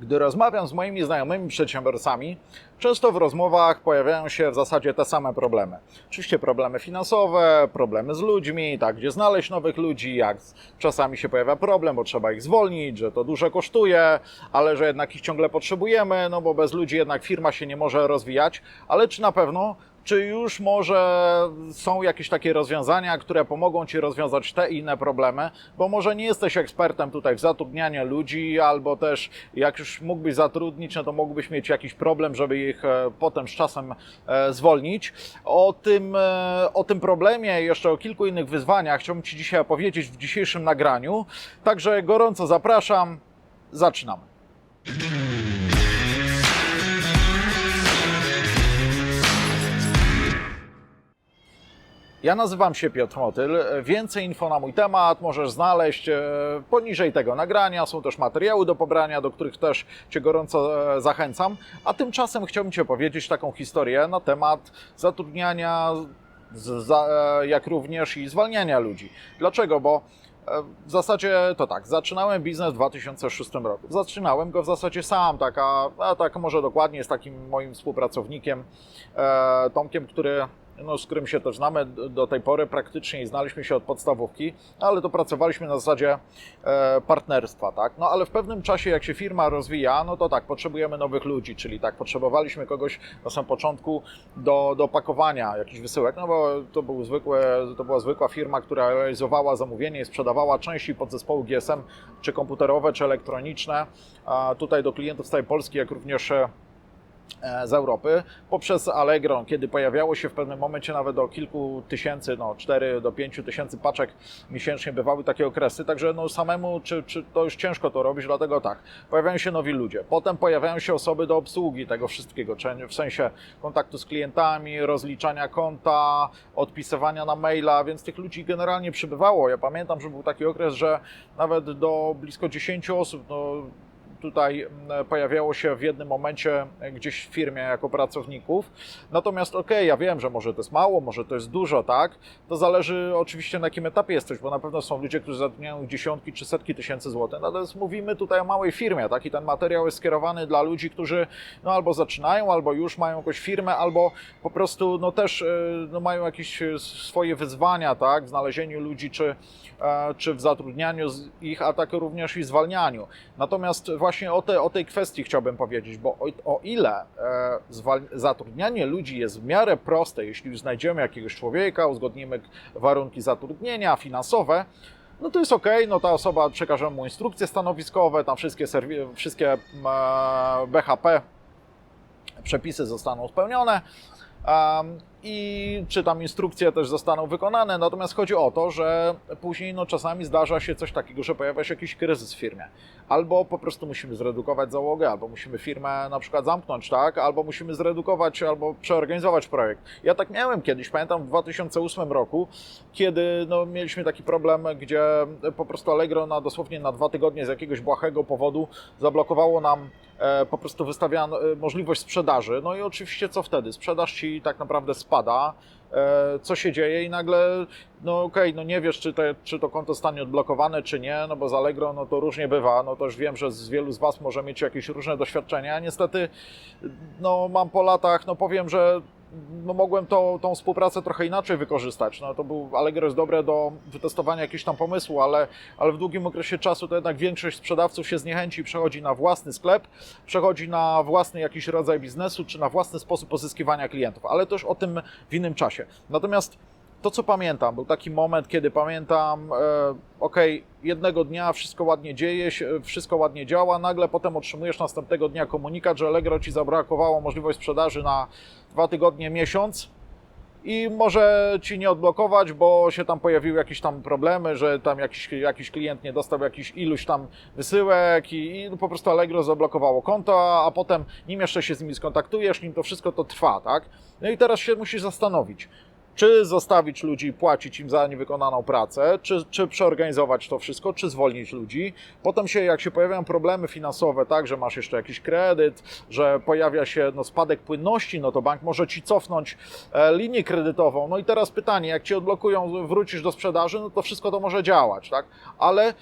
Gdy rozmawiam z moimi znajomymi przedsiębiorcami, często w rozmowach pojawiają się w zasadzie te same problemy. Oczywiście problemy finansowe, problemy z ludźmi, tak, gdzie znaleźć nowych ludzi, jak czasami się pojawia problem, bo trzeba ich zwolnić, że to dużo kosztuje, ale że jednak ich ciągle potrzebujemy, no bo bez ludzi jednak firma się nie może rozwijać, ale czy na pewno czy już może są jakieś takie rozwiązania, które pomogą Ci rozwiązać te inne problemy? Bo może nie jesteś ekspertem tutaj w zatrudnianiu ludzi, albo też jak już mógłbyś zatrudnić, no to mógłbyś mieć jakiś problem, żeby ich e, potem z czasem e, zwolnić. O tym, e, o tym problemie i jeszcze o kilku innych wyzwaniach chciałbym Ci dzisiaj opowiedzieć w dzisiejszym nagraniu. Także gorąco zapraszam. Zaczynamy. Ja nazywam się Piotr Motyl. Więcej info na mój temat możesz znaleźć e, poniżej tego nagrania. Są też materiały do pobrania, do których też Cię gorąco e, zachęcam. A tymczasem chciałbym Ci opowiedzieć taką historię na temat zatrudniania, e, jak również i zwalniania ludzi. Dlaczego? Bo w zasadzie to tak, zaczynałem biznes w 2006 roku. Zaczynałem go w zasadzie sam, taka, a tak może dokładnie z takim moim współpracownikiem, e, Tomkiem, który no, z którym się też znamy do tej pory praktycznie i znaliśmy się od podstawówki, ale to pracowaliśmy na zasadzie e, partnerstwa, tak? No ale w pewnym czasie, jak się firma rozwija, no to tak, potrzebujemy nowych ludzi, czyli tak, potrzebowaliśmy kogoś na samym początku do, do pakowania jakichś wysyłek, no bo to, był zwykłe, to była zwykła firma, która realizowała zamówienie i sprzedawała części podzespołu GSM, czy komputerowe, czy elektroniczne, tutaj do klientów z całej Polski, jak również e, z Europy. Poprzez Allegro, kiedy pojawiało się w pewnym momencie nawet do kilku tysięcy, no 4 do 5 tysięcy paczek miesięcznie bywały takie okresy, także no samemu czy, czy to już ciężko to robić, dlatego tak, pojawiają się nowi ludzie, potem pojawiają się osoby do obsługi tego wszystkiego, w sensie kontaktu z klientami, rozliczania konta, odpisywania na maila, więc tych ludzi generalnie przybywało. Ja pamiętam, że był taki okres, że nawet do blisko 10 osób, no tutaj pojawiało się w jednym momencie gdzieś w firmie jako pracowników. Natomiast okej, ja wiem, że może to jest mało, może to jest dużo, tak? To zależy oczywiście na jakim etapie jesteś, bo na pewno są ludzie, którzy zatrudniają dziesiątki czy setki tysięcy złotych. Natomiast mówimy tutaj o małej firmie, tak? I ten materiał jest skierowany dla ludzi, którzy no albo zaczynają, albo już mają jakąś firmę, albo po prostu no też y, no, mają jakieś y, swoje wyzwania, tak? W znalezieniu ludzi, czy, e, czy w zatrudnianiu ich, a tak również i zwalnianiu. Natomiast właśnie o, te, o tej kwestii chciałbym powiedzieć, bo o, o ile e, zatrudnianie ludzi jest w miarę proste, jeśli znajdziemy jakiegoś człowieka, uzgodnimy warunki zatrudnienia finansowe, no to jest ok, no ta osoba przekaże mu instrukcje stanowiskowe, tam wszystkie, wszystkie e, BHP przepisy zostaną spełnione. I czy tam instrukcje też zostaną wykonane, natomiast chodzi o to, że później no, czasami zdarza się coś takiego, że pojawia się jakiś kryzys w firmie. Albo po prostu musimy zredukować załogę, albo musimy firmę na przykład zamknąć, tak? Albo musimy zredukować, albo przeorganizować projekt. Ja tak miałem kiedyś, pamiętam w 2008 roku, kiedy no, mieliśmy taki problem, gdzie po prostu Allegro na dosłownie na dwa tygodnie z jakiegoś błahego powodu zablokowało nam po prostu wystawiano e, możliwość sprzedaży. No i oczywiście co wtedy? Sprzedaż ci tak naprawdę spada. E, Co się dzieje i nagle, no okej, no nie wiesz, czy, te, czy to konto stanie odblokowane, czy nie, no bo z Allegro no to różnie bywa, no to już wiem, że z wielu z Was może mieć jakieś różne doświadczenia, niestety, no mam po latach, no powiem, że no mogłem to, tą współpracę trochę inaczej wykorzystać. No to był Allegro jest dobre do wytestowania jakiegoś tam pomysłu, ale, ale w długim okresie czasu to jednak większość sprzedawców się zniechęci, przechodzi na własny sklep, przechodzi na własny jakiś rodzaj biznesu, czy na własny sposób pozyskiwania klientów, ale też o tym w innym czasie. Natomiast to, co pamiętam, był taki moment, kiedy pamiętam, e, okej, jednego dnia wszystko ładnie dzieje się, wszystko ładnie działa, nagle potem otrzymujesz następnego dnia komunikat, że Allegro ci zabrakowało możliwość sprzedaży na dwa tygodnie, miesiąc i może ci nie odblokować, bo się tam pojawiły jakieś tam problemy, że tam jakiś, jakiś klient nie dostał jakiś iluś tam wysyłek i, i po prostu Allegro zablokowało konto, a potem nim jeszcze się z nimi skontaktujesz, nim to wszystko to trwa, tak? No i teraz się musisz zastanowić, czy zostawić ludzi, płacić im za niewykonaną pracę, czy, czy przeorganizować to wszystko, czy zwolnić ludzi. Potem się, jak się pojawiają problemy finansowe, tak, że masz jeszcze jakiś kredyt, że pojawia się no, spadek płynności, no to bank może ci cofnąć e, linię kredytową. No i teraz pytanie, jak ci odblokują, wrócisz do sprzedaży, no to wszystko to może działać, tak? Ale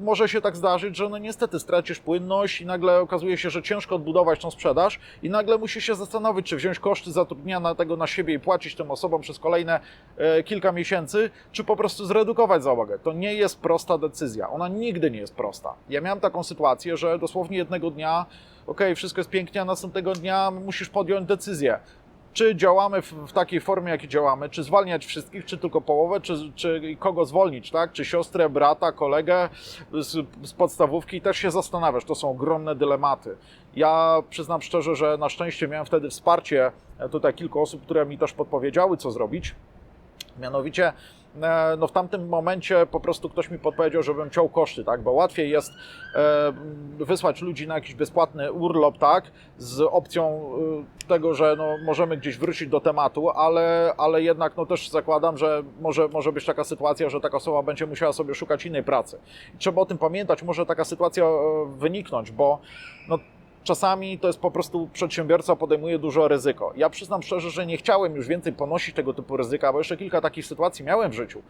może się tak zdarzyć, że no niestety stracisz płynność i nagle okazuje się, że ciężko odbudować tą sprzedaż i nagle musisz się zastanowić, czy wziąć koszty zatrudnienia tego na siebie i płacić tym osobom przez kolejne e, kilka miesięcy, czy po prostu zredukować załogę. To nie jest prosta decyzja. Ona nigdy nie jest prosta. Ja miałem taką sytuację, że dosłownie jednego dnia, ok, wszystko jest pięknie, a następnego dnia musisz podjąć decyzję czy działamy w, takiej formie, jakiej działamy, czy zwalniać wszystkich, czy tylko połowę, czy, czy kogo zwolnić, tak? Czy siostrę, brata, kolegę z, z podstawówki, też się zastanawiasz. To są ogromne dylematy. Ja przyznam szczerze, że na szczęście miałem wtedy wsparcie e, tutaj kilku osób, które mi też podpowiedziały, co zrobić. Mianowicie E, no w tamtym momencie po prostu ktoś mi podpowiedział, żebym ciął koszty, tak, bo łatwiej jest e, wysłać ludzi na jakiś bezpłatny urlop, tak, z opcją e, tego, że no, możemy gdzieś wrócić do tematu, ale, ale jednak no też zakładam, że może, może być taka sytuacja, że taka osoba będzie musiała sobie szukać innej pracy. Trzeba o tym pamiętać, może taka sytuacja wyniknąć, bo no, czasami to jest po prostu przedsiębiorca podejmuje dużo ryzyko. Ja przyznam szczerze, że nie chciałem już więcej ponosić tego typu ryzyka, bo jeszcze kilka takich sytuacji miałem w życiu.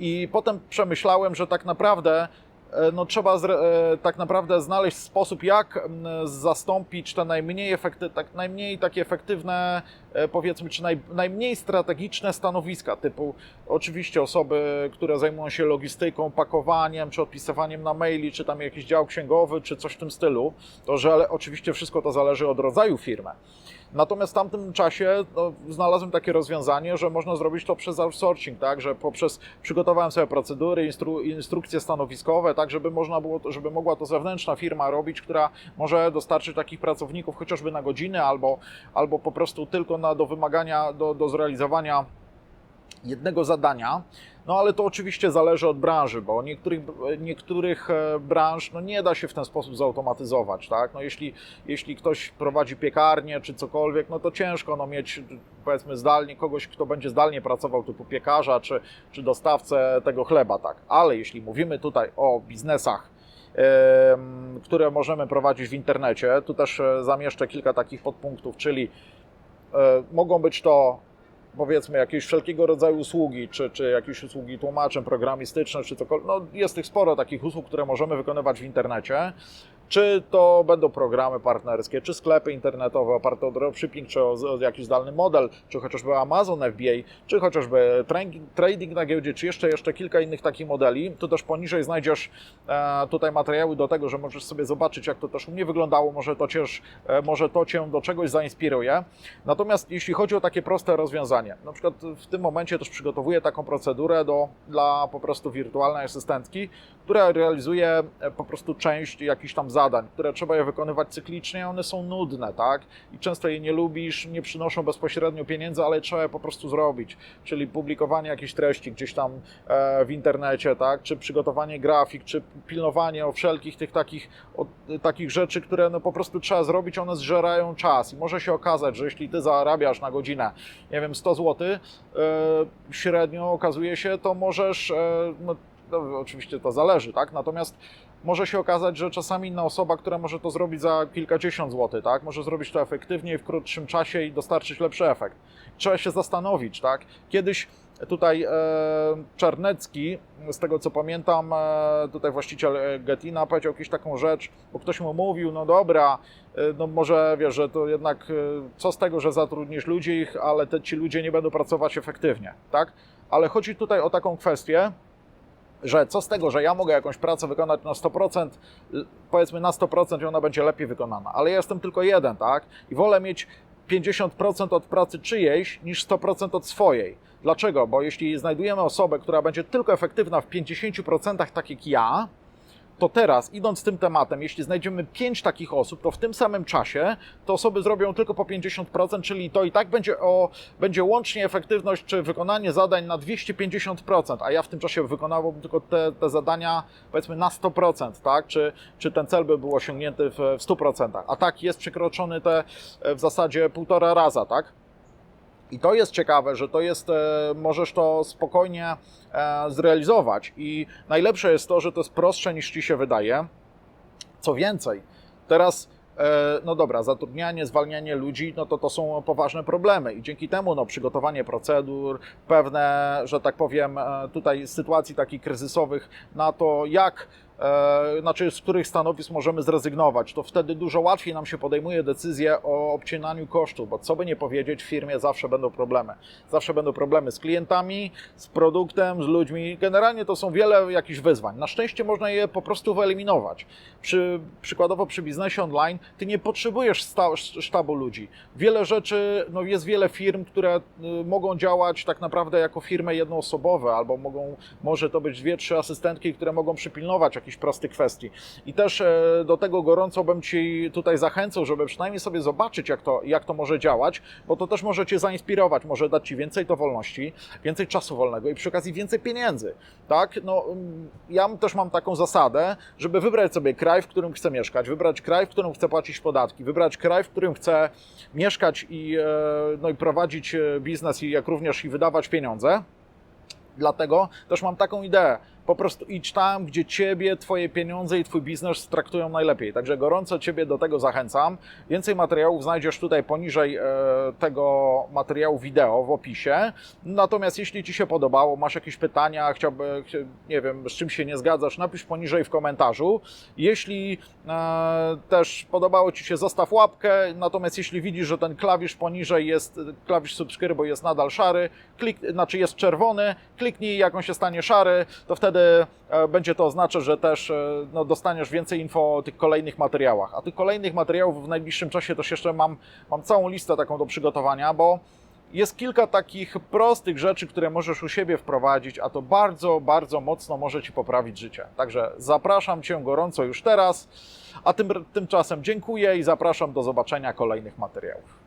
I potem przemyślałem, że tak naprawdę no, trzeba e, tak naprawdę znaleźć sposób, jak zastąpić te najmniej, efekty, tak, najmniej takie efektywne, e, powiedzmy, czy naj, najmniej strategiczne stanowiska, typu oczywiście osoby, które zajmują się logistyką, pakowaniem, czy odpisywaniem na maili, czy tam jakiś dział księgowy, czy coś w tym stylu. To, że oczywiście wszystko to zależy od rodzaju firmy. Natomiast w tamtym czasie no, znalazłem takie rozwiązanie, że można zrobić to przez outsourcing, tak, że poprzez przygotowałem sobie procedury, instru, instrukcje stanowiskowe, tak, żeby można było, żeby mogła to zewnętrzna firma robić, która może dostarczyć takich pracowników chociażby na godziny albo, albo po prostu tylko na, do wymagania, do, do zrealizowania jednego zadania. No ale to oczywiście zależy od branży, bo niektórych, niektórych e, branż no, nie da się w ten sposób zautomatyzować. Tak? No, jeśli, jeśli ktoś prowadzi piekarnię czy cokolwiek, no to ciężko no, mieć powiedzmy zdalnie kogoś, kto będzie zdalnie pracował typu piekarza czy, czy dostawcę tego chleba. Tak? Ale jeśli mówimy tutaj o biznesach, które możemy prowadzić w internecie. Tu też e, zamieszczę kilka takich podpunktów, czyli e, mogą być to powiedzmy jakieś wszelkiego rodzaju usługi, czy, czy jakieś usługi tłumaczeń programistyczne, czy cokolwiek. No, jest tych sporo takich usług, które możemy wykonywać w internecie. Czy to będą programy partnerskie, czy sklepy internetowe oparte o dropshipping, czy o, o jakiś zdalny model, czy chociażby Amazon FBA, czy chociażby trading na giełdzie, czy jeszcze, jeszcze kilka innych takich modeli. Tu też poniżej znajdziesz e, tutaj materiały do tego, że możesz sobie zobaczyć, jak to też u mnie wyglądało, może to, cię, e, może to Cię do czegoś zainspiruje. Natomiast jeśli chodzi o takie proste rozwiązanie, na przykład w tym momencie też przygotowuję taką procedurę do, dla po prostu wirtualnej asystentki, która realizuje e, po prostu część jakichś tam zadań, które trzeba je wykonywać cyklicznie, one są nudne, tak? I często je nie lubisz, nie przynoszą bezpośrednio pieniędzy, ale trzeba je po prostu zrobić. Czyli publikowanie jakiejś treści gdzieś tam e, w internecie, tak? Czy przygotowanie grafik, czy pilnowanie o wszelkich tych takich, o, takich rzeczy, które no po prostu trzeba zrobić, one zżerają czas. I może się okazać, że jeśli ty zarabiasz na godzinę, nie wiem, 100 zł, e, średnio okazuje się, to możesz no, no, oczywiście to zależy, tak? Natomiast może się okazać, że czasami inna osoba, która może to zrobić za kilkadziesiąt złotych, tak? Może zrobić to efektywniej, w krótszym czasie i dostarczyć lepszy efekt. Trzeba się zastanowić, tak? Kiedyś tutaj e, Czarnecki, z tego co pamiętam, e, tutaj właściciel Getina powiedział jakąś taką rzecz, bo ktoś mu mówił, no dobra, e, no może wiesz, że to jednak e, co z tego, że zatrudnisz ludzi, ale te, ci ludzie nie będą pracować efektywnie, tak? Ale chodzi tutaj o taką kwestię, że co z tego, że ja mogę jakąś pracę wykonać na 100%, powiedzmy na 100% i ona będzie lepiej wykonana, ale ja jestem tylko jeden, tak? I wolę mieć 50% od pracy czyjejś niż 100% od swojej. Dlaczego? Bo jeśli znajdujemy osobę, która będzie tylko efektywna w 50% tak jak ja, to teraz, idąc tym tematem, jeśli znajdziemy pięć takich osób, to w tym samym czasie te osoby zrobią tylko po 50%, czyli to i tak będzie, o, będzie łącznie efektywność czy wykonanie zadań na 250%, a ja w tym czasie wykonałbym tylko te, te zadania powiedzmy na 100%, tak? Czy, czy ten cel by był osiągnięty w, w 100%, a tak jest przekroczony te w zasadzie półtora raza, tak? I to jest ciekawe, że to jest, e, możesz to spokojnie e, zrealizować. I najlepsze jest to, że to jest prostsze niż ci się wydaje. Co więcej, teraz e, no dobra, zatrudnianie, zwalnianie ludzi, no to to są poważne problemy i dzięki temu no, przygotowanie procedur, pewne, że tak powiem, tutaj sytuacji takich kryzysowych na to, jak znaczy z których stanowisk możemy zrezygnować, to wtedy dużo łatwiej nam się podejmuje decyzję o obcinaniu kosztów, bo co by nie powiedzieć, w firmie zawsze będą problemy. Zawsze będą problemy z klientami, z produktem, z ludźmi. Generalnie to są wiele jakichś wyzwań. Na szczęście można je po prostu wyeliminować. Przy, przykładowo przy biznesie online ty nie potrzebujesz sztabu ludzi. Wiele rzeczy, no jest wiele firm, które y, mogą działać tak naprawdę jako firmy jednoosobowe, albo mogą, może to być dwie, trzy asystentki, które mogą przypilnować jakichś prostych kwestii. I też e, do tego gorąco bym Ci tutaj zachęcał, żeby przynajmniej sobie zobaczyć, jak to, jak to może działać, bo to też może Cię zainspirować, może dać Ci więcej to wolności, więcej czasu wolnego i przy okazji więcej pieniędzy. Tak? No, mm, ja też mam taką zasadę, żeby wybrać sobie kraj, w którym chcę mieszkać, wybrać kraj, w którym chcę płacić podatki, wybrać kraj, w którym chcę mieszkać i, e, no, i prowadzić e, biznes, i jak również i wydawać pieniądze. Dlatego też mam taką ideę. Po prostu idź tam, gdzie ciebie, twoje pieniądze i twój biznes traktują najlepiej. Także gorąco ciebie do tego zachęcam. Więcej materiałów znajdziesz tutaj poniżej e, tego materiału wideo w opisie. Natomiast jeśli ci się podobało, masz jakieś pytania, chciałby, chcia- nie wiem, z czym się nie zgadzasz, napisz poniżej w komentarzu. Jeśli e, też podobało ci się, zostaw łapkę. Natomiast jeśli widzisz, że ten klawisz poniżej jest, klawisz subskrybuj jest nadal szary, klik, znaczy jest czerwony, kliknij, jak on się stanie szary, to wtedy e, będzie to oznaczać, że też e, no, dostaniesz więcej info o tych kolejnych materiałach. A tych kolejnych materiałów w najbliższym czasie też jeszcze mam, mam całą listę taką do przygotowania, bo jest kilka takich prostych rzeczy, które możesz u siebie wprowadzić, a to bardzo, bardzo mocno może Ci poprawić życie. Także zapraszam Cię gorąco już teraz, a tym, tymczasem dziękuję i zapraszam do zobaczenia kolejnych materiałów.